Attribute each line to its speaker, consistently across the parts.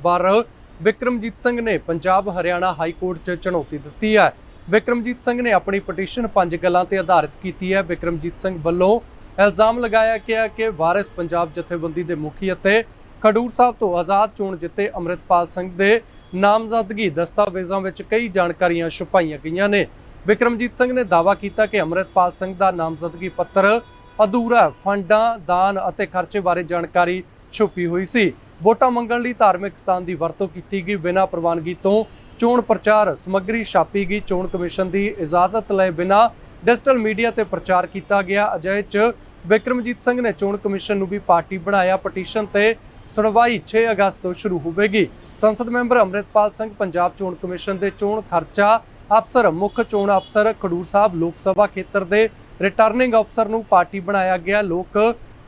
Speaker 1: ਉਮੀਦਵਾਰ ਵਿਕਰਮਜੀਤ ਸਿੰਘ ਨੇ Punjab Haryana high court 'ਚ ਚੁਣੌਤੀ ਦਿੱਤੀ ਹੈ। ਵਿਕਰਮਜੀਤ ਸਿੰਘ ਨੇ ਆਪਣੀ ਪਟੀਸ਼ਨ ਪੰਜ ਗੱਲਾਂ ਤੇ ਆਧਾਰਿਤ ਕੀਤੀ ਹੈ। ਵਿਕਰਮਜੀਤ ਸਿੰਘ ਵੱਲੋਂ ਇਲਜ਼ਾਮ ਲਗਾਇਆ ਗਿਆ ਕਿ ਵਾਰਿਸ ਪੰਜਾਬ ਜਥੇਬੰਦੀ ਦੇ ਮੁਖੀ ਅਤੇ ਖਡੂਰ ਸਾਹਿਬ ਤੋਂ ਆਜ਼ਾਦ ਚੋਣ ਜਿੱਤੇ ਅੰਮ੍ਰਿਤਪਾਲ ਸਿੰਘ ਦੇ ਨਾਮਜ਼ਦਗੀ ਦਸਤਾਵੇਜ਼ਾਂ ਵਿੱਚ ਕਈ ਜਾਣਕਾਰੀਆਂ ਛੁਪਾਈਆਂ ਗਈਆਂ ਨੇ। ਵਿਕਰਮਜੀਤ ਸਿੰਘ ਨੇ ਦਾਅਵਾ ਕੀਤਾ ਕਿ ਅੰਮ੍ਰਿਤਪਾਲ ਸਿੰਘ ਦਾ ਨਾਮਜ਼ਦਗੀ ਪੱਤਰ ਅਧੂਰਾ ਫੰਡਾਂ, ਦਾਨ ਅਤੇ ਖਰਚੇ ਬਾਰੇ ਜਾਣਕਾਰੀ ਛੁਪੀ ਹੋਈ ਸੀ। ਵੋਟਾਂ ਮੰਗਣ ਲਈ ਧਾਰਮਿਕ ਸਥਾਨ ਦੀ ਵਰਤੋਂ ਕੀਤੀ ਗਈ। ਬਿਨਾਂ ਪ੍ਰਵਾਨਗੀ ਤੋਂ ਚੋਣ ਪ੍ਰਚਾਰ ਸਮੱਗਰੀ ਛਾਪੀ ਗਈ। ਚੋਣ ਕਮਿਸ਼ਨ ਦੀ ਇਜਾਜ਼ਤ ਲਏ ਬਿਨਾਂ ਡਿਜੀਟਲ ਮੀਡੀਆ ਤੇ ਪ੍ਰਚਾਰ ਕੀਤਾ ਗਿਆ। ਅਜਿਹੇ 'ਚ ਵਿਕਰਮਜੀਤ ਸਿੰਘ ਨੇ ਚੋਣ ਕਮਿਸ਼ਨ ਨੂੰ ਵੀ ਪਾਰਟੀ ਬਣਾਇਆ। ਪਟੀਸ਼ਨ ਤੇ ਸੁਣਵਾਈ 6 ਅਗਸਤ ਤੋਂ ਸ਼ੁਰੂ ਹੋਵੇਗੀ। ਸੰਸਦ ਮੈਂਬਰ ਅੰਮ੍ਰਿਤਪਾਲ ਸਿੰਘ, ਪੰਜਾਬ ਚੋਣ ਕਮਿਸ਼ਨ ਦੇ ਚੋਣ ਖਰਚਾ ਅਫਸਰ, ਮੁੱਖ ਚੋਣ ਅਫਸਰ ਖਡੂਰ ਸਾਹਿਬ ਲੋਕ ਸਭਾ ਖੇਤਰ ਦੇ ਰਿਟਰਨਿੰਗ ਅਫਸਰ ਨੂੰ ਪਾਰਟੀ ਬਣਾਇਆ ਗਿਆ। ਲੋਕ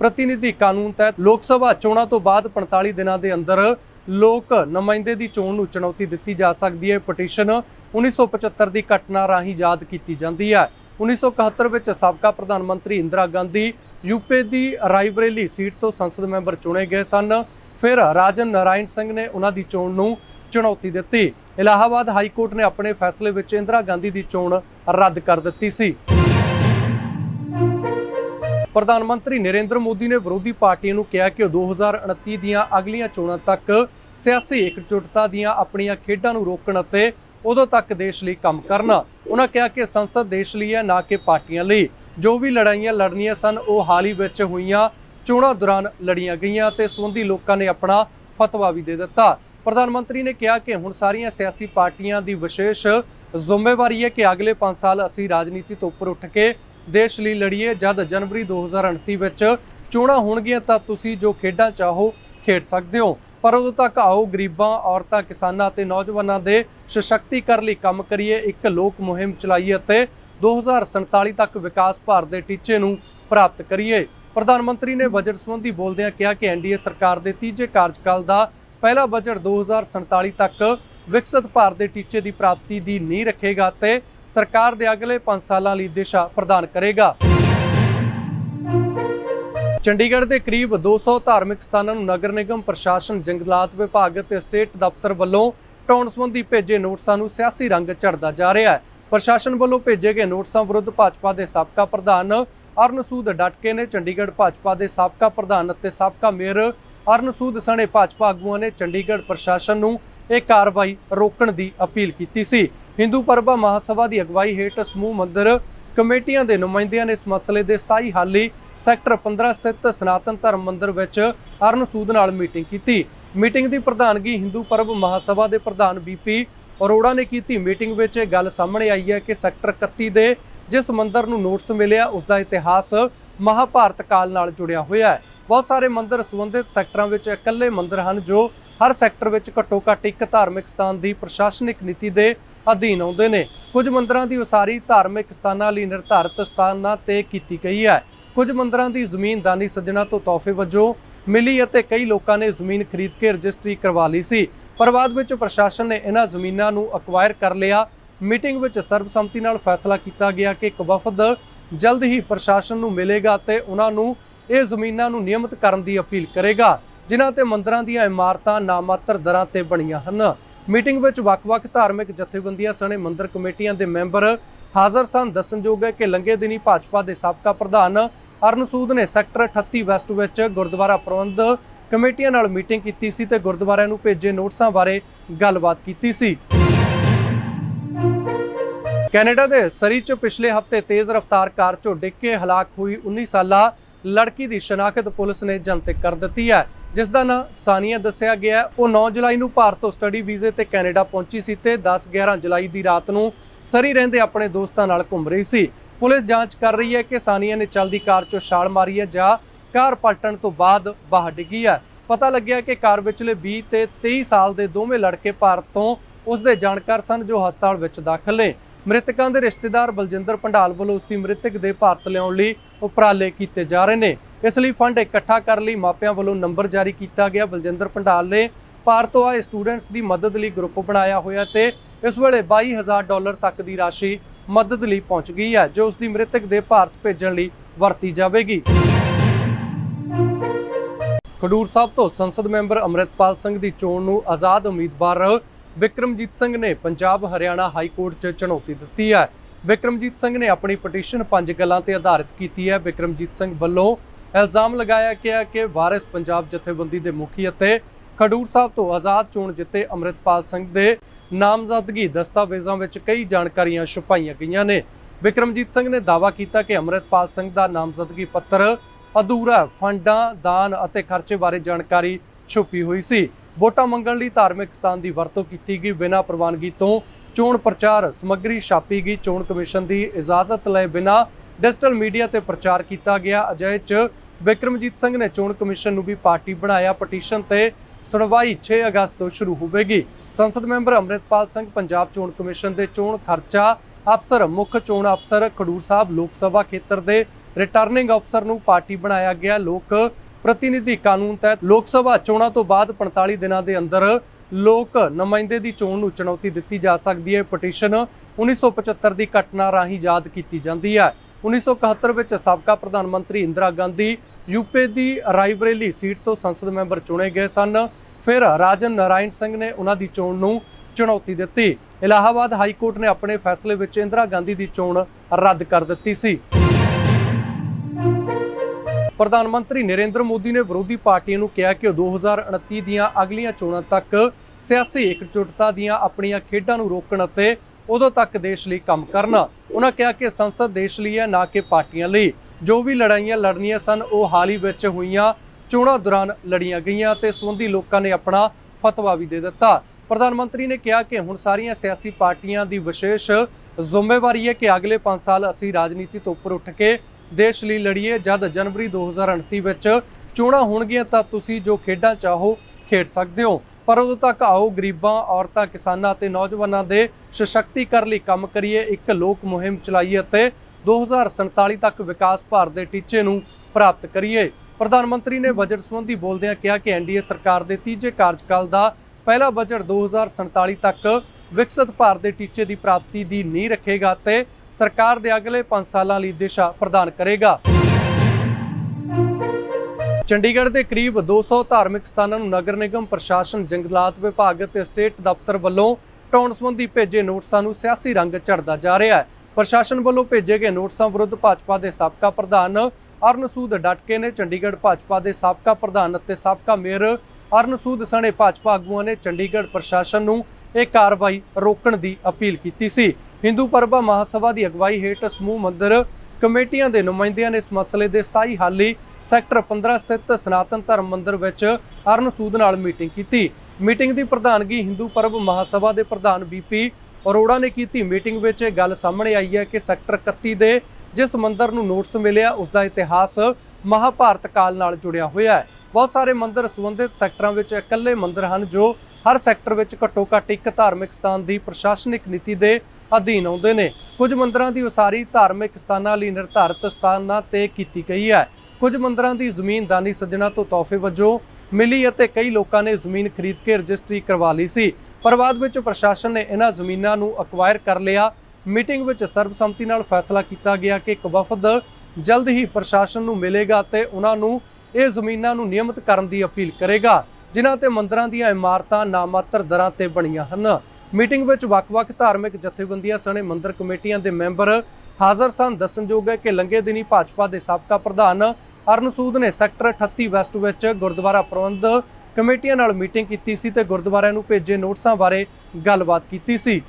Speaker 1: ਪ੍ਰਤੀਨਿਧੀ ਕਾਨੂੰਨ ਤਹਿਤ ਲੋਕ ਸਭਾ ਚੋਣਾਂ ਤੋਂ ਬਾਅਦ 45 ਦਿਨਾਂ ਦੇ ਅੰਦਰ ਲੋਕ ਨੁਮਾਇੰਦੇ ਦੀ ਚੋਣ ਨੂੰ ਚੁਣੌਤੀ ਦਿੱਤੀ ਜਾ ਸਕਦੀ ਹੈ। ਪਟੀਸ਼ਨ 1975 ਦੀ ਘਟਨਾ ਰਾਹੀਂ ਯਾਦ ਕੀਤੀ ਜਾਂਦੀ ਹੈ। 1971 ਵਿੱਚ ਸਾਬਕਾ ਪ੍ਰਧਾਨ ਮੰਤਰੀ ਇੰਦਰਾ ਗਾਂਧੀ ਯੂਪੀ ਦੀ ਰਾਈਬਰੇਲੀ ਸੀਟ ਤੋਂ ਸੰਸਦ ਮੈਂਬਰ ਚੁਣੇ ਗਏ ਸਨ। ਫਿਰ ਰਾਜਨ ਨਾਰਾਇਣ ਸਿੰਘ ਨੇ ਉਹਨਾਂ ਦੀ ਚੋਣ ਨੂੰ ਚੁਣੌਤੀ ਦਿੱਤੀ। ਇਲਾਹਾਬਾਦ ਹਾਈ ਕੋਰਟ ਨੇ ਆਪਣੇ ਫੈਸਲੇ ਵਿੱਚ ਇੰਦਰਾ ਗਾਂਧੀ ਦੀ ਚੋਣ ਰੱਦ ਕਰ ਦਿੱਤੀ ਸੀ। ਪ੍ਰਧਾਨ ਮੰਤਰੀ ਨਰਿੰਦਰ ਮੋਦੀ ਨੇ ਵਿਰੋਧੀ ਪਾਰਟੀਆਂ ਨੂੰ ਕਿਹਾ ਕਿ ਉਹ 2029 ਦੀਆਂ ਅਗਲੀਆਂ ਚੋਣਾਂ ਤੱਕ ਸਿਆਸੀ ਇਕਜੁੱਟਤਾ ਦੀਆਂ ਆਪਣੀਆਂ ਖੇਡਾਂ ਨੂੰ ਰੋਕਣ ਅਤੇ ਉਦੋਂ ਤੱਕ ਦੇਸ਼ ਲਈ ਕੰਮ ਕਰਨਾ। ਉਹਨਾਂ ਕਿਹਾ ਕਿ ਸੰਸਦ ਦੇਸ਼ ਲਈ ਹੈ, ਨਾ ਕਿ ਪਾਰਟੀਆਂ ਲਈ। ਜੋ ਵੀ ਲੜਾਈਆਂ ਲੜਨੀਆਂ ਸਨ, ਉਹ ਹਾਲ ਹੀ ਵਿੱਚ ਹੋਈਆਂ। ਚੋਣਾਂ ਦੌਰਾਨ ਲੜੀਆਂ ਗਈਆਂ ਤੇ ਸੰਬੰਧੀ ਲੋਕਾਂ ਨੇ ਆਪਣਾ ਫਤਵਾ ਵੀ ਦੇ ਦਿੱਤਾ। ਪ੍ਰਧਾਨ ਮੰਤਰੀ ਨੇ ਕਿਹਾ ਕਿ ਹੁਣ ਸਾਰੀਆਂ ਸਿਆਸੀ ਪਾਰਟੀਆਂ ਦੀ ਵਿਸ਼ੇਸ਼ ਜ਼ਿੰਮੇਵਾਰੀ ਹੈ ਕਿ ਅਗਲੇ 5 ਸਾਲ ਅਸੀਂ ਰਾਜਨੀਤੀ ਤੋਂ ਉੱਪਰ ਉੱਠ ਕੇ ਦੇਸ਼ ਲਈ ਲੜੀਏ, ਜਦ ਜਨਵਰੀ 2029 ਵਿੱਚ ਚੋਣਾਂ ਹੋਣਗੀਆਂ ਤਾਂ ਤੁਸੀਂ ਜੋ ਖੇਡਾਂ ਚਾਹੋ ਖੇਡ ਸਕਦੇ ਹੋ। ਪਰ ਉਦੋਂ ਤੱਕ ਆਓ, ਗਰੀਬਾਂ, ਔਰਤਾਂ, ਕਿਸਾਨਾਂ ਅਤੇ ਨੌਜਵਾਨਾਂ ਦੇ ਸਸ਼ਕਤੀਕਰਨ ਲਈ ਕੰਮ ਕਰੀਏ, ਇੱਕ ਲੋਕ ਮੁਹਿੰਮ ਚਲਾਈਏ ਅਤੇ 2047 ਤੱਕ ਵਿਕਾਸ ਭਾਰਤ ਦੇ ਟੀਚੇ ਨੂੰ ਪ੍ਰਾਪਤ ਕਰੀਏ। ਪ੍ਰਧਾਨ ਮੰਤਰੀ ਨੇ ਬਜਟ ਸੰਬੰਧੀ ਬੋਲਦਿਆਂ ਕਿਹਾ ਕਿ ਐਨਡੀਏ ਸਰਕਾਰ ਦੇ ਤੀਜੇ ਕਾਰਜਕਾਲ ਦਾ ਪਹਿਲਾ ਬਜਟ 2047 ਤੱਕ ਵਿਕਸਿਤ ਭਾਰਤ ਦੇ ਟੀਚੇ ਦੀ ਪ੍ਰਾਪਤੀ ਦੀ ਨੀਂਹ ਰੱਖੇਗਾ ਤੇ ਸਰਕਾਰ ਦੇ ਅਗਲੇ 5 ਸਾਲਾਂ ਲਈ ਦਿਸ਼ਾ ਪ੍ਰਦਾਨ ਕਰੇਗਾ। ਚੰਡੀਗੜ੍ਹ ਦੇ ਕਰੀਬ 200 ਧਾਰਮਿਕ ਸਥਾਨਾਂ ਨੂੰ ਨਗਰ ਨਿਗਮ, ਪ੍ਰਸ਼ਾਸਨ, ਜੰਗਲਾਤ ਵਿਭਾਗ ਅਤੇ ਸਟੇਟ ਦਫ਼ਤਰ ਵੱਲੋਂ ਢਾਉਣ ਸੰਬੰਧੀ ਭੇਜੇ ਨੋਟਿਸਾਂ ਨੂੰ ਸਿਆਸੀ ਰੰਗ ਚੜ੍ਹਦਾ ਜਾ ਰਿਹਾ ਹੈ। ਪ੍ਰਸ਼ਾਸਨ ਵੱਲੋਂ ਭੇਜੇ ਗਏ ਨੋਟਿਸਾਂ ਵਿਰੁੱਧ ਭਾਜਪਾ ਦੇ ਸਾਬਕਾ ਪ੍ਰਧਾਨ ਅਰਨ ਸੂਦ ਡਟਕੇ ਨੇ ਚੰਡੀਗੜ੍ਹ ਭਾਜਪਾ ਦੇ ਸਾਬਕਾ ਪ੍ਰਧਾਨ ਅਤੇ ਸਾਬਕਾ ਮੇਅਰ ਅਰਨ ਸੂਦ ਸਣੇ ਭਾਜਪਾ ਆਗੂਆਂ ਨੇ ਚੰਡੀਗੜ੍ਹ ਪ੍ਰਸ਼ਾਸਨ ਨੂੰ ਇਹ ਕਾਰਵਾਈ ਰੋਕਣ ਦੀ ਅਪੀਲ ਕੀਤੀ ਸੀ। ਹਿੰਦੂ ਪਰਬਾ ਮਹਾਸਭਾ ਦੀ ਅਗਵਾਈ ਹੇਠ ਸਮੂਹ ਮੰਦਰ ਕਮੇਟੀਆਂ ਦੇ ਨੁਮਾਇੰਦਿਆਂ ਨੇ ਇਸ ਮਸਲੇ ਦੇ ਸਥਾਈ ਹੱਲ ਲਈ ਸੈਕਟਰ 15 ਸਥਿਤ ਸਨਾਤਨ ਧਰਮ ਮੰਦਰ ਵਿੱਚ ਅਰਨ ਸੂਦ ਨਾਲ ਮੀਟਿੰਗ ਕੀਤੀ। ਮੀਟਿੰਗ ਦੀ ਪ੍ਰਧਾਨਗੀ ਹਿੰਦੂ ਪਰਬ ਮਹਾਸਭਾ ਦੇ ਪ੍ਰਧਾਨ ਬੀਪੀ ਅਰੋੜਾ ਨੇ ਕੀਤੀ। ਮੀਟਿੰਗ ਵਿੱਚ ਇਹ ਗੱਲ ਸਾਹਮਣੇ ਆਈ ਹੈ ਕਿ ਸੈਕਟਰ 31 ਦੇ ਜਿਸ ਮੰਦਰ ਨੂੰ ਨੋਟਿਸ ਮਿਲਿਆ, ਉਸ ਦਾ ਇਤਿਹਾਸ ਮਹਾਭਾਰਤ ਕਾਲ ਨਾਲ ਜੁੜਿਆ ਹੋਇਆ ਹੈ। ਬਹੁਤ ਸਾਰੇ ਮੰਦਰ ਸੰਬੰਧਿਤ ਸੈਕਟਰਾਂ ਵਿੱਚ ਇਕੱਲੇ ਮੰਦਰ ਹਨ ਜੋ ਹਰ ਸੈਕਟਰ ਵਿੱਚ ਘੱਟੋ ਘੱਟ ਇੱਕ ਧਾਰਮਿਕ ਸਥਾਨ ਦੀ ਪ੍ਰਸ਼ਾਸਨਿਕ ਨੀਤੀ ਦੇ ਅਧੀਨ ਆਉਂਦੇ ਨੇ। ਕੁਝ ਮੰਦਰਾਂ ਦੀ ਉਸਾਰੀ ਧਾਰਮਿਕ ਸਥਾਨਾਂ ਲਈ ਨਿਰਧਾਰਤ ਸਥਾਨਾਂ ਤੇ ਕੀਤੀ ਗਈ ਹੈ। ਕੁਝ ਮੰਦਰਾਂ ਦੀ ਜ਼ਮੀਨ ਦਾਨੀ ਸੱਜਣਾ ਤੋਂ ਤੋਹਫੇ ਵਜੋਂ ਮਿਲੀ ਅਤੇ ਕਈ ਲੋਕਾਂ ਨੇ ਜ਼ਮੀਨ ਖਰੀਦ ਕੇ ਰਜਿਸਟਰੀ ਕਰਵਾ ਲਈ ਸੀ। ਪਰ ਬਾਅਦ ਵਿੱਚ ਪ੍ਰਸ਼ਾਸਨ ਨੇ ਇਹਨਾਂ ਜ਼ਮੀਨਾਂ ਨੂੰ ਅਕਵਾਇਰ ਕਰ ਲਿਆ। ਮੀਟਿੰਗ ਵਿੱਚ ਸਰਬਸੰਮਤੀ ਨਾਲ ਫੈਸਲਾ ਕੀਤਾ ਗਿਆ ਕਿ ਇੱਕ ਵਫਦ ਜਲਦ ਹੀ ਪ੍ਰਸ਼ਾਸਨ ਨੂੰ ਮਿਲੇਗਾ ਤੇ ਉਹਨਾਂ ਨੂੰ ਇਹ ਜ਼ਮੀਨਾਂ ਨੂੰ ਨਿਯਮਤ ਕਰਨ ਦੀ ਅਪੀਲ ਕਰੇਗਾ, ਜਿਨ੍ਹਾਂ ਤੇ ਮੰਦਰਾਂ ਦੀਆਂ ਇਮਾਰਤਾਂ ਨਾਮਾਤਰ ਦਰਾਂ ਤੇ ਬਣੀਆਂ ਹਨ। ਮੀਟਿੰਗ ਵਿੱਚ ਵੱਖ-ਵੱਖ ਧਾਰਮਿਕ ਜਥੇਬੰਦੀਆਂ, ਸਣੇ ਮੰਦਰ ਕਮੇਟੀਆਂ ਦੇ ਮੈਂਬਰ ਹਾਜ਼ਰ ਸਨ। ਦੱਸਣਯੋਗ ਹੈ ਕਿ ਲੰਗੇ ਦਿਨੀ ਭਾਜਪਾ ਦੇ ਸਾਬਕਾ ਪ੍ਰਧਾਨ ਅਰਨ ਨੇ ਸੈਕਟਰ 38 ਵੈਸਟ ਵਿੱਚ ਗੁਰਦੁਆਰਾ ਪ੍ਰਬੰਧ ਕਮੇਟੀਆਂ ਨਾਲ ਮੀਟਿੰਗ ਕੀਤੀ ਸੀ ਤੇ ਗੁਰਦੁਆਰਿਆਂ ਨੂੰ ਭੇਜੇ ਨੋਟਿਸਾਂ ਬਾਰੇ ਗੱਲਬਾਤ ਕੀਤੀ ਸੀ। ਕੈਨੇਡਾ ਦੇ ਸਰੀ 'ਚ ਪਿਛਲੇ ਹਫ਼ਤੇ ਤੇਜ਼ ਰਫ਼ਤਾਰ ਕਾਰ 'ਚੋਂ ਡਿੱਗ ਕੇ ਹਲਾਕ ਹੋਈ 19 ਸਾਲਾ ਲੜਕੀ ਦੀ ਸ਼ਨਾਖਤ ਪੁਲਿਸ ਨੇ ਜਨਤਕ ਕਰ ਦਿੱਤੀ ਹੈ। ਜਿਸ ਦਾ ਨਾਂ ਸਾਨੀਆ ਦੱਸਿਆ ਗਿਆ ਉਹ 9 ਜੁਲਾਈ ਨੂੰ ਭਾਰਤ ਤੋਂ ਸਟੱਡੀ ਵੀਜ਼ੇ ਤੇ ਕੈਨੇਡਾ ਪਹੁੰਚੀ ਸੀ ਤੇ 10-11 ਜੁਲਾਈ ਦੀ ਰਾਤ ਨੂੰ ਸਰੀ ਰਹਿੰਦੇ ਆਪਣੇ ਦੋਸਤਾਂ ਨਾਲ ਘੁੰਮ ਰਹੀ ਸੀ। ਪੁਲਿਸ ਜਾਂਚ ਕਰ ਰਹੀ ਹੈ ਕਿ ਸਾਨੀਆ ਨੇ ਚਲਦੀ ਕਾਰ 'ਚੋਂ ਛਾਲ ਮਾਰੀ ਹੈ ਜਾਂ ਕਾਰ ਪਲਟਣ ਤੋਂ ਬਾਅਦ ਬਾਹਰ ਡਿੱਗੀ ਹੈ। ਪਤਾ ਲੱਗਿਆ ਕਿ ਕਾਰ ਵਿਚਲੇ 20 ਤੇ 23 ਸਾਲ ਦੇ ਦੋਵੇਂ ਲੜਕੇ ਭਾਰਤ ਤੋਂ ਉਸ ਦੇ ਜਾਣਕਾਰ ਸਨ ਜੋ ਹਸਪਤਾਲ ਵਿੱਚ ਦਾਖਲ ਨੇ। ਮ੍ਰਿਤਕਾਂ ਦੇ ਰਿਸ਼ਤੇਦਾਰ ਬਲਜਿੰਦਰ ਪੰਡਾਲ ਵੱਲੋਂ ਉਸ ਦੀ ਮ੍ਰਿਤਕ ਦੇ ਭਾਰਤ ਲਿਆਉਣ ਲਈ ਉਪਰਾਲੇ ਕੀਤੇ ਜਾ ਰਹੇ ਨੇ। ਇਸ ਲਈ ਫੰਡ ਇਕੱਠਾ ਕਰਨ ਲਈ ਮਾਪਿਆਂ ਵੱਲੋਂ ਨੰਬਰ ਜਾਰੀ ਕੀਤਾ ਗਿਆ। ਬਲਜਿੰਦਰ ਪੰਡਾਲ ਨੇ ਭਾਰ ਤੋਂ ਆਏ ਸਟੂਡੈਂਟਸ ਦੀ ਮਦਦ ਲਈ ਗਰੁੱਪ ਬਣਾਇਆ ਹੋਇਆ ਤੇ ਇਸ ਵੇਲੇ 22000 ਡਾਲਰ ਤੱਕ ਦੀ ਰਾਸ਼ੀ ਮਦਦ ਲਈ ਪਹੁੰਚ ਗਈ ਹੈ, ਜੋ ਉਸ ਦੀ ਮ੍ਰਿਤਕ ਦੇ ਭਾਰਤ ਭੇਜਣ ਲਈ ਵਰਤੀ ਜਾਵੇਗੀ। ਖਡੂਰ ਸਾਹਿਬ ਤੋਂ ਸੰਸਦ ਮੈਂਬਰ ਅੰਮ੍ਰਿਤਪਾਲ ਸਿੰਘ ਦੀ ਚੋਣ ਨੂੰ ਆਜ਼ਾਦ ਉਮੀਦਵਾਰ ਵਿਕਰਮਜੀਤ ਸਿੰਘ ਨੇ ਪੰਜਾਬ ਹਰਿਆਣਾ ਹਾਈ ਕੋਰਟ 'ਚ ਚੁਣੌਤੀ ਦਿੱਤੀ ਹੈ। ਵਿਕਰਮਜੀਤ ਸਿੰਘ ਨੇ ਆਪਣੀ ਪਟੀਸ਼ਨ ਪੰਜ ਗੱਲਾਂ ਤੇ ਆਧਾਰਿਤ ਕੀਤੀ ਹੈ। ਵਿਕਰਮਜੀਤ ਸਿੰਘ ਵੱਲੋਂ ਇਲਜ਼ਾਮ ਲਗਾਇਆ ਗਿਆ ਕਿ ਵਾਰਿਸ ਪੰਜਾਬ ਜਥੇਬੰਦੀ ਦੇ ਮੁਖੀ ਅਤੇ ਖਡੂਰ ਸਾਹਿਬ ਤੋਂ ਆਜ਼ਾਦ ਚੋਣ ਜਿੱਤੇ ਅੰਮ੍ਰਿਤਪਾਲ ਸਿੰਘ ਦੇ ਨਾਮਜ਼ਦਗੀ ਦਸਤਾਵੇਜ਼ਾਂ ਵਿੱਚ ਕਈ ਜਾਣਕਾਰੀਆਂ ਛੁਪਾਈਆਂ ਗਈਆਂ ਨੇ। ਵਿਕਰਮਜੀਤ ਸਿੰਘ ਨੇ ਦਾਅਵਾ ਕੀਤਾ ਕਿ ਅੰਮ੍ਰਿਤਪਾਲ ਸਿੰਘ ਦਾ ਨਾਮਜ਼ਦਗੀ ਪੱਤਰ ਅਧੂਰਾ, ਫੰਡਾਂ, ਦਾਨ ਅਤੇ ਖਰਚੇ ਬਾਰੇ ਜਾਣਕਾਰੀ ਛੁਪੀ ਹੋਈ ਸੀ। ਵੋਟਾਂ ਮੰਗਣ ਲਈ ਧਾਰਮਿਕ ਸਥਾਨ ਦੀ ਵਰਤੋਂ ਕੀਤੀ ਗਈ। ਬਿਨਾਂ ਪ੍ਰਵਾਨਗੀ ਤੋਂ ਚੋਣ ਪ੍ਰਚਾਰ ਸਮੱਗਰੀ ਛਾਪੀ ਗਈ। ਚੋਣ ਕਮਿਸ਼ਨ ਦੀ ਇਜਾਜ਼ਤ ਲਏ ਬਿਨਾਂ ਡਿਜੀਟਲ ਮੀਡੀਆ ਤੇ ਪ੍ਰਚਾਰ ਕੀਤਾ ਗਿਆ। ਅਜਿਹੇ 'ਚ ਵਿਕਰਮਜੀਤ ਸਿੰਘ ਨੇ ਚੋਣ ਕਮਿਸ਼ਨ ਨੂੰ ਵੀ ਪਾਰਟੀ ਬਣਾਇਆ। ਪਟੀਸ਼ਨ ਤੇ ਸੁਣਵਾਈ 6 ਅਗਸਤ ਤੋਂ ਸ਼ੁਰੂ ਹੋਵੇਗੀ। ਸੰਸਦ ਮੈਂਬਰ ਅੰਮ੍ਰਿਤਪਾਲ ਸਿੰਘ, ਪੰਜਾਬ ਚੋਣ ਕਮਿਸ਼ਨ ਦੇ ਚੋਣ ਖਰਚਾ ਅਫਸਰ, ਮੁੱਖ ਚੋਣ ਅਫਸਰ ਖਡੂਰ ਸਾਹਿਬ ਲੋਕ ਸਭਾ ਖੇਤਰ ਦੇ ਰਿਟਰਨਿੰਗ ਅਫਸਰ ਨੂੰ ਪਾਰਟੀ ਬਣਾਇਆ ਗਿਆ। ਲੋਕ ਪ੍ਰਤੀਨਿਧੀ ਕਾਨੂੰਨ ਤਹਿਤ ਲੋਕ ਸਭਾ ਚੋਣਾਂ ਤੋਂ ਬਾਅਦ 45 ਦਿਨਾਂ ਦੇ ਅੰਦਰ ਲੋਕ ਨੁਮਾਇੰਦੇ ਦੀ ਚੋਣ ਨੂੰ ਚੁਣੌਤੀ ਦਿੱਤੀ ਜਾ ਸਕਦੀ ਹੈ। ਪਟੀਸ਼ਨ 1975 ਦੀ ਘਟਨਾ ਰਾਹੀਂ ਯਾਦ ਕੀਤੀ ਜਾਂਦੀ ਹੈ। 1971 ਵਿੱਚ ਸਾਬਕਾ ਪ੍ਰਧਾਨ ਮੰਤਰੀ ਇੰਦਰਾ ਗਾਂਧੀ ਯੂਪੀ ਦੀ ਰਾਈਬਰੇਲੀ ਸੀਟ ਤੋਂ ਸੰਸਦ ਮੈਂਬਰ ਚੁਣੇ ਗਏ ਸਨ। ਫਿਰ ਰਾਜਨ ਨਾਰਾਇਣ ਸਿੰਘ ਨੇ ਉਹਨਾਂ ਦੀ ਚੋਣ ਨੂੰ ਚੁਣੌਤੀ ਦਿੱਤੀ। ਇਲਾਹਾਬਾਦ ਹਾਈ ਕੋਰਟ ਨੇ ਆਪਣੇ ਫੈਸਲੇ ਵਿੱਚ ਇੰਦਰਾ ਗਾਂਧੀ ਦੀ ਚੋਣ ਰੱਦ ਕਰ ਦਿੱਤੀ ਸੀ। ਪ੍ਰਧਾਨ ਮੰਤਰੀ ਨਰਿੰਦਰ ਮੋਦੀ ਨੇ ਵਿਰੋਧੀ ਪਾਰਟੀਆਂ ਨੂੰ ਕਿਹਾ ਕਿ ਉਹ 2029 ਦੀਆਂ ਅਗਲੀਆਂ ਚੋਣਾਂ ਤੱਕ ਸਿਆਸੀ ਇਕਜੁੱਟਤਾ ਦੀਆਂ ਆਪਣੀਆਂ ਖੇਡਾਂ ਨੂੰ ਰੋਕਣ ਅਤੇ ਉਦੋਂ ਤੱਕ ਦੇਸ਼ ਲਈ ਕੰਮ ਕਰਨ। ਉਹਨਾਂ ਕਿਹਾ ਕਿ ਸੰਸਦ ਦੇਸ਼ ਲਈ ਹੈ, ਨਾ ਕਿ ਪਾਰਟੀਆਂ ਲਈ। ਜੋ ਵੀ ਲੜਾਈਆਂ ਲੜਨੀਆਂ ਸਨ, ਉਹ ਹਾਲ ਹੀ ਵਿੱਚ ਹੋਈਆਂ। ਚੋਣਾਂ ਦੌਰਾਨ ਲੜੀਆਂ ਗਈਆਂ ਤੇ ਸੰਬੰਧੀ ਲੋਕਾਂ ਨੇ ਆਪਣਾ ਫਤਵਾ ਵੀ ਦੇ ਦਿੱਤਾ। ਪ੍ਰਧਾਨ ਮੰਤਰੀ ਨੇ ਕਿਹਾ ਕਿ ਹੁਣ ਸਾਰੀਆਂ ਸਿਆਸੀ ਪਾਰਟੀਆਂ ਦੀ ਵਿਸ਼ੇਸ਼ ਜ਼ਿੰਮੇਵਾਰੀ ਹੈ ਕਿ ਅਗਲੇ 5 ਸਾਲ ਅਸੀਂ ਰਾਜਨੀਤੀ ਤੋਂ ਉੱਪਰ ਉੱਠ ਕੇ ਦੇਸ਼ ਲਈ ਲੜੀਏ। ਜਦ ਜਨਵਰੀ 2029 ਵਿੱਚ ਚੋਣਾਂ ਹੋਣਗੀਆਂ ਤਾਂ ਤੁਸੀਂ ਜੋ ਖੇਡਾਂ ਚਾਹੋ ਖੇਡ ਸਕਦੇ ਹੋ। ਪਰ ਉਦੋਂ ਤੱਕ ਆਓ, ਗਰੀਬਾਂ, ਔਰਤਾਂ, ਕਿਸਾਨਾਂ ਅਤੇ ਨੌਜਵਾਨਾਂ ਦੇ ਸਸ਼ਕਤੀਕਰਨ ਲਈ ਕੰਮ ਕਰੀਏ। ਇੱਕ ਲੋਕ ਮੁਹਿੰਮ ਚਲਾਈਏ ਅਤੇ 2047 ਤੱਕ ਵਿਕਾਸ ਭਾਰਤ ਦੇ ਟੀਚੇ ਨੂੰ ਪ੍ਰਾਪਤ ਕਰੀਏ। ਪ੍ਰਧਾਨ ਮੰਤਰੀ ਨੇ ਬਜਟ ਸੰਬੰਧੀ ਬੋਲਦਿਆਂ ਕਿਹਾ ਕਿ ਐਨਡੀਏ ਸਰਕਾਰ ਦੇ ਤੀਜੇ ਕਾਰਜਕਾਲ ਦਾ ਪਹਿਲਾ ਬਜਟ 2047 ਤੱਕ ਵਿਕਸਿਤ ਭਾਰਤ ਦੇ ਟੀਚੇ ਦੀ ਪ੍ਰਾਪਤੀ ਦੀ ਨੀਂਹ ਰੱਖੇਗਾ ਤੇ ਸਰਕਾਰ ਦੇ ਅਗਲੇ 5 ਸਾਲਾਂ ਲਈ ਦਿਸ਼ਾ ਪ੍ਰਦਾਨ ਕਰੇਗਾ। ਚੰਡੀਗੜ੍ਹ ਦੇ ਕਰੀਬ 200 ਧਾਰਮਿਕ ਸਥਾਨਾਂ ਨੂੰ ਨਗਰ ਨਿਗਮ, ਪ੍ਰਸ਼ਾਸਨ, ਜੰਗਲਾਤ ਵਿਭਾਗ ਅਤੇ ਸਟੇਟ ਦਫ਼ਤਰ ਵੱਲੋਂ ਢਾਉਣ ਸੰਬੰਧੀ ਭੇਜੇ ਨੋਟਿਸਾਂ ਨੂੰ ਸਿਆਸੀ ਰੰਗ ਚੜਦਾ ਜਾ ਰਿਹਾ ਹੈ। ਪ੍ਰਸ਼ਾਸਨ ਵੱਲੋਂ ਭੇਜੇ ਗਏ ਨੋਟਿਸਾਂ ਵਿਰੁੱਧ ਭਾਜਪਾ ਦੇ ਸਾਬਕਾ ਪ੍ਰਧਾਨ ਅਰਨ ਸੂਦ ਡਟਕੇ ਨੇ ਚੰਡੀਗੜ੍ਹ ਭਾਜਪਾ ਦੇ ਸਾਬਕਾ ਪ੍ਰਧਾਨ ਅਤੇ ਸਾਬਕਾ ਮੇਅਰ ਅਰਨ ਸੂਦ ਸਣੇ ਭਾਜਪਾ ਆਗੂਆਂ ਨੇ ਚੰਡੀਗੜ੍ਹ ਪ੍ਰਸ਼ਾਸਨ ਨੂੰ ਇਹ ਕਾਰਵਾਈ ਰੋਕਣ ਦੀ ਅਪੀਲ ਕੀਤੀ ਸੀ। ਹਿੰਦੂ ਪਰਬਾ ਮਹਾਸਭਾ ਦੀ ਅਗਵਾਈ ਹੇਠ ਸਮੂਹ ਮੰਦਰ ਕਮੇਟੀਆਂ ਦੇ ਨੁਮਾਇੰਦਿਆਂ ਨੇ ਇਸ ਮਸਲੇ ਦੇ ਸਥਾਈ ਹੱਲ ਲਈ ਸੈਕਟਰ 15 ਸਥਿਤ ਸਨਾਤਨ ਧਰਮ ਮੰਦਰ ਵਿੱਚ ਅਰਨ ਸੂਦ ਨਾਲ ਮੀਟਿੰਗ ਕੀਤੀ। ਮੀਟਿੰਗ ਦੀ ਪ੍ਰਧਾਨਗੀ ਹਿੰਦੂ ਪਰਬ ਮਹਾਸਭਾ ਦੇ ਪ੍ਰਧਾਨ ਬੀਪੀ ਅਰੋੜਾ ਨੇ ਕੀਤੀ ਮੀਟਿੰਗ ਵਿੱਚ ਇਹ ਗੱਲ ਸਾਹਮਣੇ ਆਈ ਹੈ ਕਿ ਸੈਕਟਰ 31 ਦੇ ਜਿਸ ਮੰਦਰ ਨੂੰ ਨੋਟਿਸ ਮਿਲਿਆ, ਉਸ ਦਾ ਇਤਿਹਾਸ ਮਹਾਭਾਰਤ ਕਾਲ ਨਾਲ ਜੁੜਿਆ ਹੋਇਆ ਹੈ। ਬਹੁਤ ਸਾਰੇ ਮੰਦਰ ਸੰਬੰਧਿਤ ਸੈਕਟਰਾਂ ਵਿੱਚ ਇਕੱਲੇ ਮੰਦਰ ਹਨ ਜੋ ਹਰ ਸੈਕਟਰ ਵਿੱਚ ਘੱਟੋ ਘੱਟ ਇੱਕ ਧਾਰਮਿਕ ਸਥਾਨ ਦੀ ਪ੍ਰਸ਼ਾਸਨਿਕ ਨੀਤੀ ਦੇ ਅਧੀਨ ਆਉਂਦੇ ਨੇ। ਕੁਝ ਮੰਦਰਾਂ ਦੀ ਉਸਾਰੀ ਧਾਰਮਿਕ ਸਥਾਨਾਂ ਲਈ ਨਿਰਧਾਰਤ ਸਥਾਨਾਂ ਤੇ ਕੀਤੀ ਗਈ ਹੈ। ਕੁਝ ਮੰਦਰਾਂ ਦੀ ਜ਼ਮੀਨ ਦਾਨੀ ਸੱਜਣਾ ਤੋਂ ਤੋਹਫੇ ਵਜੋਂ ਮਿਲੀ ਅਤੇ ਕਈ ਲੋਕਾਂ ਨੇ ਜ਼ਮੀਨ ਖਰੀਦ ਕੇ ਰਜਿਸਟਰੀ ਕਰਵਾ ਲਈ ਸੀ। ਪਰ ਬਾਅਦ ਵਿੱਚ ਪ੍ਰਸ਼ਾਸਨ ਨੇ ਇਹਨਾਂ ਜ਼ਮੀਨਾਂ ਨੂੰ ਅਕਵਾਇਰ ਕਰ ਲਿਆ। ਮੀਟਿੰਗ ਵਿੱਚ ਸਰਬਸੰਮਤੀ ਨਾਲ ਫੈਸਲਾ ਕੀਤਾ ਗਿਆ ਕਿ ਇੱਕ ਵਫਦ ਜਲਦ ਹੀ ਪ੍ਰਸ਼ਾਸਨ ਨੂੰ ਮਿਲੇਗਾ ਤੇ ਉਹਨਾਂ ਨੂੰ ਇਹ ਜ਼ਮੀਨਾਂ ਨੂੰ ਨਿਯਮਿਤ ਕਰਨ ਦੀ ਅਪੀਲ ਕਰੇਗਾ, ਜਿਨ੍ਹਾਂ ਤੇ ਮੰਦਰਾਂ ਦੀਆਂ ਇਮਾਰਤਾਂ ਨਾਮਾਤਰ ਦਰਾਂ ਤੇ ਬਣੀਆਂ ਹਨ। ਮੀਟਿੰਗ ਵਿੱਚ ਵੱਖ-ਵੱਖ ਧਾਰਮਿਕ ਜਥੇਬੰਦੀਆਂ ਸਣੇ ਮੰਦਰ ਕਮੇਟੀਆਂ ਦੇ ਮੈਂਬਰ ਹਾਜ਼ਰ ਸਨ। ਦੱਸਣਯੋਗ ਹੈ ਕਿ ਲੰਗੇ ਦਿਨੀ ਭਾਜਪਾ ਦੇ ਸਾਬਕਾ ਪ੍ਰਧਾਨ ਅਰਨ ਸੂਦ ਨੇ ਸੈਕਟਰ 38 ਵੈਸਟ ਵਿੱਚ ਗੁਰਦੁਆਰਾ ਪ੍ਰਬੰਧ ਕਮੇਟੀਆਂ ਨਾਲ ਮੀਟਿੰਗ ਕੀਤੀ ਸੀ ਤੇ ਗੁਰਦੁਆਰਿਆਂ ਨੂੰ ਭੇਜੇ ਨੋਟਿਸਾਂ ਬਾਰੇ ਗੱਲਬਾਤ ਕੀਤੀ ਸੀ।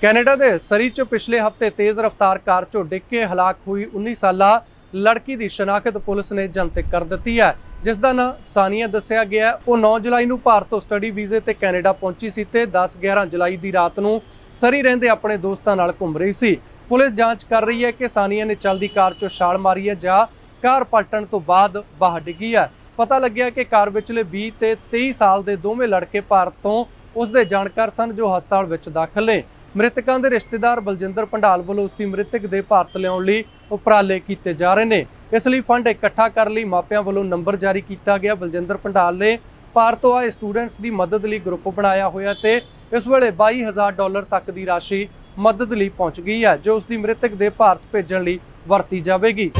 Speaker 1: ਕੈਨੇਡਾ ਦੇ ਸਰੀ 'ਚ ਪਿਛਲੇ ਹਫ਼ਤੇ ਤੇਜ਼ ਰਫ਼ਤਾਰ ਕਾਰ 'ਚੋਂ ਡਿੱਗ ਕੇ ਹਲਾਕ ਹੋਈ 19 ਸਾਲਾ ਲੜਕੀ ਦੀ ਸ਼ਨਾਖਤ ਪੁਲਿਸ ਨੇ ਜਨਤਕ ਕਰ ਦਿੱਤੀ ਹੈ। ਜਿਸ ਦਾ ਨਾਂ ਸਾਨੀਆ ਦੱਸਿਆ ਗਿਆ ਉਹ 9 ਜੁਲਾਈ ਨੂੰ ਭਾਰਤ ਤੋਂ ਸਟੱਡੀ ਵੀਜ਼ੇ ਤੇ ਕੈਨੇਡਾ ਪਹੁੰਚੀ ਸੀ ਤੇ 10-11 ਜੁਲਾਈ ਦੀ ਰਾਤ ਨੂੰ ਸਰੀ ਰਹਿੰਦੇ ਆਪਣੇ ਦੋਸਤਾਂ ਨਾਲ ਘੁੰਮ ਰਹੀ ਸੀ। ਪੁਲਿਸ ਜਾਂਚ ਕਰ ਰਹੀ ਹੈ ਕਿ ਸਾਨੀਆ ਨੇ ਚਲਦੀ ਕਾਰ 'ਚੋਂ ਛਾਲ ਮਾਰੀ ਹੈ ਜਾਂ ਕਾਰ ਪਲਟਣ ਤੋਂ ਬਾਅਦ ਬਾਹਰ ਡਿੱਗੀ ਹੈ। ਪਤਾ ਲੱਗਿਆ ਕਿ ਕਾਰ ਵਿਚਲੇ 20 ਤੇ 23 ਸਾਲ ਦੇ ਦੋਵੇਂ ਲੜਕੇ ਭਾਰਤ ਤੋਂ ਉਸ ਦੇ ਜਾਣਕਾਰ ਸਨ ਜੋ ਹਸਪਤਾਲ ਵਿੱਚ ਦਾਖਲ ਨੇ। ਮ੍ਰਿਤਕਾਂ ਦੇ ਰਿਸ਼ਤੇਦਾਰ ਬਲਜਿੰਦਰ ਪੰਡਾਲ ਵੱਲੋਂ ਉਸ ਦੀ ਮ੍ਰਿਤਕ ਦੇ ਭਾਰਤ ਲਿਆਉਣ ਲਈ ਉਪਰਾਲੇ ਕੀਤੇ ਜਾ ਰਹੇ ਨੇ। ਇਸ ਲਈ ਫੰਡ ਇਕੱਠਾ ਕਰਨ ਲਈ ਮਾਪਿਆਂ ਵੱਲੋਂ ਨੰਬਰ ਜਾਰੀ ਕੀਤਾ ਗਿਆ। ਬਲਜਿੰਦਰ ਪੰਡਾਲ ਨੇ ਭਾਰਤ ਤੋਂ ਆਏ ਸਟੂਡੈਂਟਸ ਦੀ ਮਦਦ ਲਈ ਗਰੁੱਪ ਬਣਾਇਆ ਹੋਇਆ ਤੇ ਇਸ ਵੇਲੇ 22000 ਡਾਲਰ ਤੱਕ ਦੀ ਰਾਸ਼ੀ ਮਦਦ ਲਈ ਪਹੁੰਚ ਗਈ ਹੈ, ਜੋ ਉਸ ਦੀ ਮ੍ਰਿਤਕ ਦੇ ਭਾਰਤ ਭੇਜਣ ਲਈ ਵਰਤੀ ਜਾਵੇਗੀ।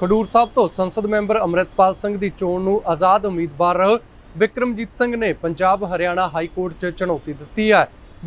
Speaker 1: ਖਡੂਰ ਸਾਹਿਬ ਤੋਂ ਸੰਸਦ ਮੈਂਬਰ ਅੰਮ੍ਰਿਤਪਾਲ ਸਿੰਘ ਦੀ ਚੋਣ ਨੂੰ ਆਜ਼ਾਦ ਉਮੀਦਵਾਰ ਵਿਕਰਮਜੀਤ ਸਿੰਘ ਨੇ ਪੰਜਾਬ ਹਰਿਆਣਾ ਹਾਈ ਕੋਰਟ 'ਚ ਚੁਣੌਤੀ ਦਿੱਤੀ ਹੈ।